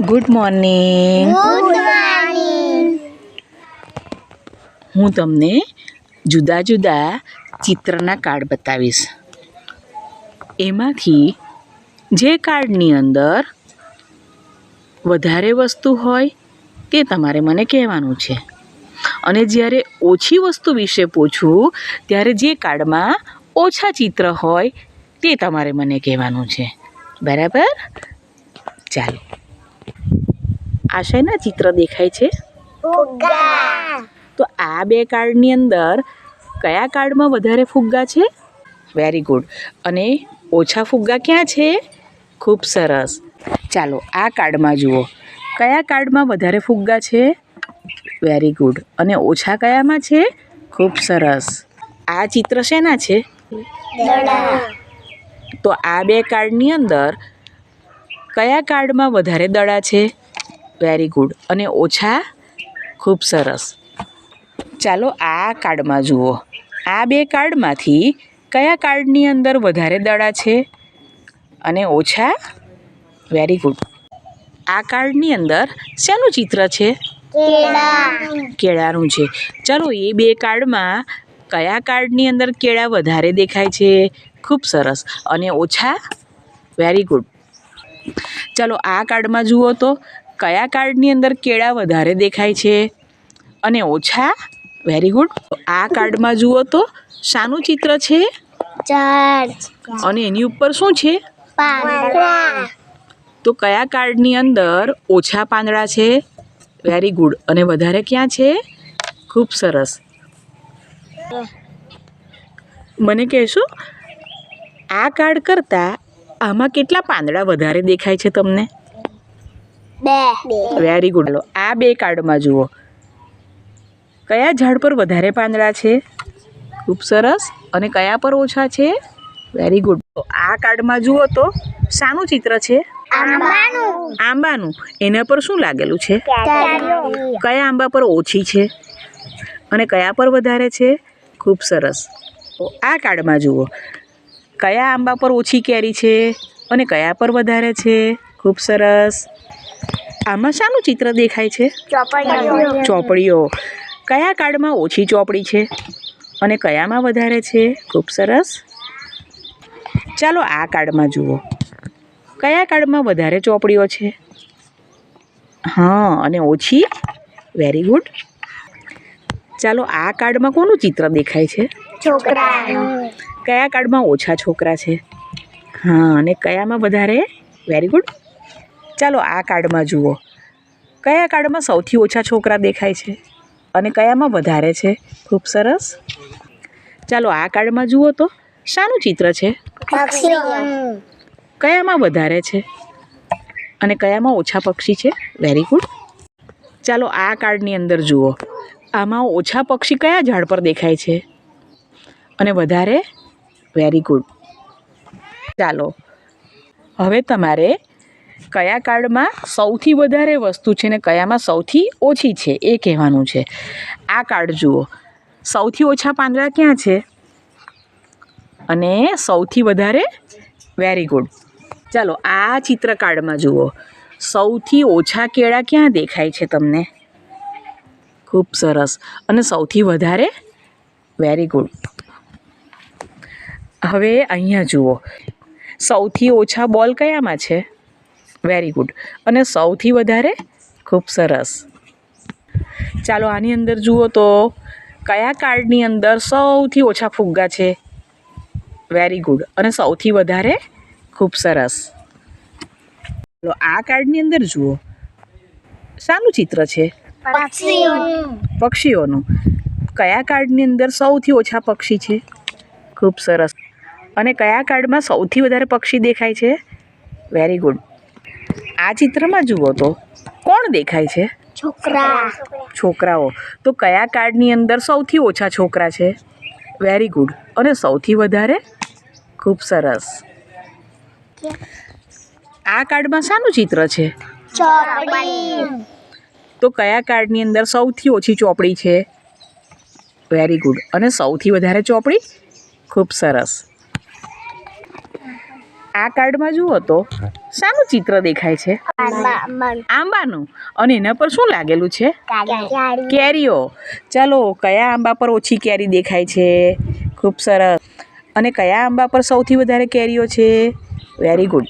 Good morning હું તમને જુદા જુદા ચિત્રના કાર્ડ બતાવીશ. એમાંથી જે કાર્ડની અંદર વધારે વસ્તુ હોય તે તમારે મને કહેવાનું છે. અને જ્યારે ઓછી વસ્તુ વિશે પૂછું ત્યારે જે કાર્ડમાં ઓછા ચિત્ર હોય તે તમારે મને કહેવાનું છે. બરાબર? ચાલો. આ શેના ચિત્ર દેખાય છે? તો આ બે કાર્ડની અંદર કયા કાર્ડમાં વધારે ફુગ્ગા છે? વેરી ગુડ અને ઓછા ફુગ્ગા ક્યાં છે? ખૂબ સરસ. ચાલો, આ કાર્ડમાં જુઓ. કયા કાર્ડમાં વધારે ફુગ્ગા છે? વેરી ગુડ અને ઓછા કયામાં છે? ખૂબ સરસ. આ ચિત્ર શેના છે? તો આ બે કાર્ડની અંદર કયા કાર્ડમાં વધારે દડા છે? વેરી ગુડ અને ઓછા? ખૂબ સરસ. ચાલો આ કાર્ડમાં જુઓ. આ બે કાર્ડમાંથી કયા કાર્ડની અંદર વધારે દડા છે? અને ઓછા? વેરી ગુડ આ કાર્ડની અંદર શેનું ચિત્ર છે? કેળા કેળાનું છે. ચાલો એ બે કાર્ડમાં કયા કાર્ડની અંદર કેળા વધારે દેખાય છે? ખૂબ સરસ. અને ઓછા? વેરી ગુડ ચાલો આ કાર્ડમાં જુઓ તો કયા કાર્ડની અંદર કેળા વધારે દેખાય છે? અને ઓછા? વેરી ગુડ આ કાર્ડમાં જુઓ તો શાનું ચિત્ર છે? અને એની ઉપર શું છે? તો કયા કાર્ડની અંદર ઓછા પાંદડા છે? વેરી ગુડ અને વધારે ક્યાં છે? ખૂબ સરસ. મને કહેશો આ કાર્ડ કરતાં આમાં કેટલા પાંદડા વધારે દેખાય છે તમને? બે. વેરી ગુડ આ બે કાર્ડમાં જુઓ. કયા ઝાડ પર વધારે પાંદડા છે? ખૂબ સરસ. અને કયા પર ઓછા છે? વેરી ગુડ આ કાર્ડમાં જુઓ તો શાનું ચિત્ર છે? આંબાનું. આંબાનું. એના પર શું લાગેલું છે? કયા આંબા પર ઓછી છે? અને કયા પર વધારે છે? ખૂબ સરસ. તો આ કાર્ડમાં જુઓ. કયા આંબા પર ઓછી કેરી છે? અને કયા પર વધારે છે? ખૂબ સરસ. આમાં શાનું ચિત્ર દેખાય છે? ચોપડીઓ. કયા કાર્ડમાં ઓછી ચોપડી છે? અને કયામાં વધારે છે? ખૂબ સરસ. ચાલો આ કાર્ડમાં જુઓ. કયા કાર્ડમાં વધારે ચોપડીઓ છે? હા અને ઓછી? વેરી ગુડ ચાલો આ કાર્ડમાં કોનું ચિત્ર દેખાય છે? છોકરા કયા કાર્ડમાં ઓછા છોકરા છે? હા અને કયામાં વધારે? વેરી ગુડ ચાલો આ કાર્ડમાં જુઓ. કયા કાર્ડમાં સૌથી ઓછા છોકરા દેખાય છે અને કયામાં વધારે છે? ખૂબ સરસ. ચાલો આ કાર્ડમાં જુઓ તો. શાનું ચિત્ર છે? કયામાં વધારે છે? અને કયામાં ઓછા પક્ષી છે? વેરી ગુડ ચાલો આ કાર્ડની અંદર જુઓ. આમાં ઓછા પક્ષી કયા ઝાડ પર દેખાય છે? અને વધારે? વેરી ગુડ ચાલો. હવે તમારે કયા કાર્ડમાં સૌથી વધારે વસ્તુ છે ને કયામાં સૌથી ઓછી છે એ કહેવાનું છે. આ કાર્ડ જુઓ. સૌથી ઓછા પાંદડા ક્યાં છે? અને સૌથી વધારે વેરી ગુડ ચાલો, આ ચિત્ર કાર્ડમાં જુઓ. સૌથી ઓછા કેળા ક્યાં દેખાય છે તમને? ખૂબ સરસ. અને સૌથી વધારે વેરી ગુડ હવે અહીંયા જુઓ. સૌથી ઓછા બોલ કયામાં છે? વેરી ગુડ અને સૌથી વધારે ખૂબ સરસ. ચાલો આની અંદર જુઓ તો કયા કાર્ડની અંદર સૌથી ઓછા ફુગ્ગા છે? વેરી ગુડ અને સૌથી વધારે ખૂબ સરસ. ચાલો આ કાર્ડની અંદર જુઓ. શાનું ચિત્ર છે? પક્ષીઓનું. પક્ષીઓનું. કયા કાર્ડની અંદર સૌથી ઓછા પક્ષી છે? ખૂબ સરસ. અને કયા કાર્ડમાં સૌથી વધારે પક્ષી દેખાય છે? વેરી ગુડ આ ચિત્રમાં જુઓ તો કોણ દેખાય છે? છોકરા. છોકરાઓ. તો કયા કાર્ડની અંદર સૌથી ઓછા છોકરા છે? વેરી ગુડ અને સૌથી વધારે? ખૂબ સરસ. આ કાર્ડમાં શાનું ચિત્ર છે? તો કયા કાર્ડની અંદર સૌથી ઓછી ચોપડી છે? વેરી ગુડ અને સૌથી વધારે ચોપડી? ખૂબ સરસ. આ કાર્ડમાં જુઓ તો શાનું ચિત્ર દેખાય છે? આંબાનું. અને એના પર શું લાગેલું છે? કેરીઓ. ચાલો કયા આંબા પર ઓછી કેરી દેખાય છે? ખૂબ સરસ. અને કયા આંબા પર સૌથી વધારે કેરીઓ છે? Very good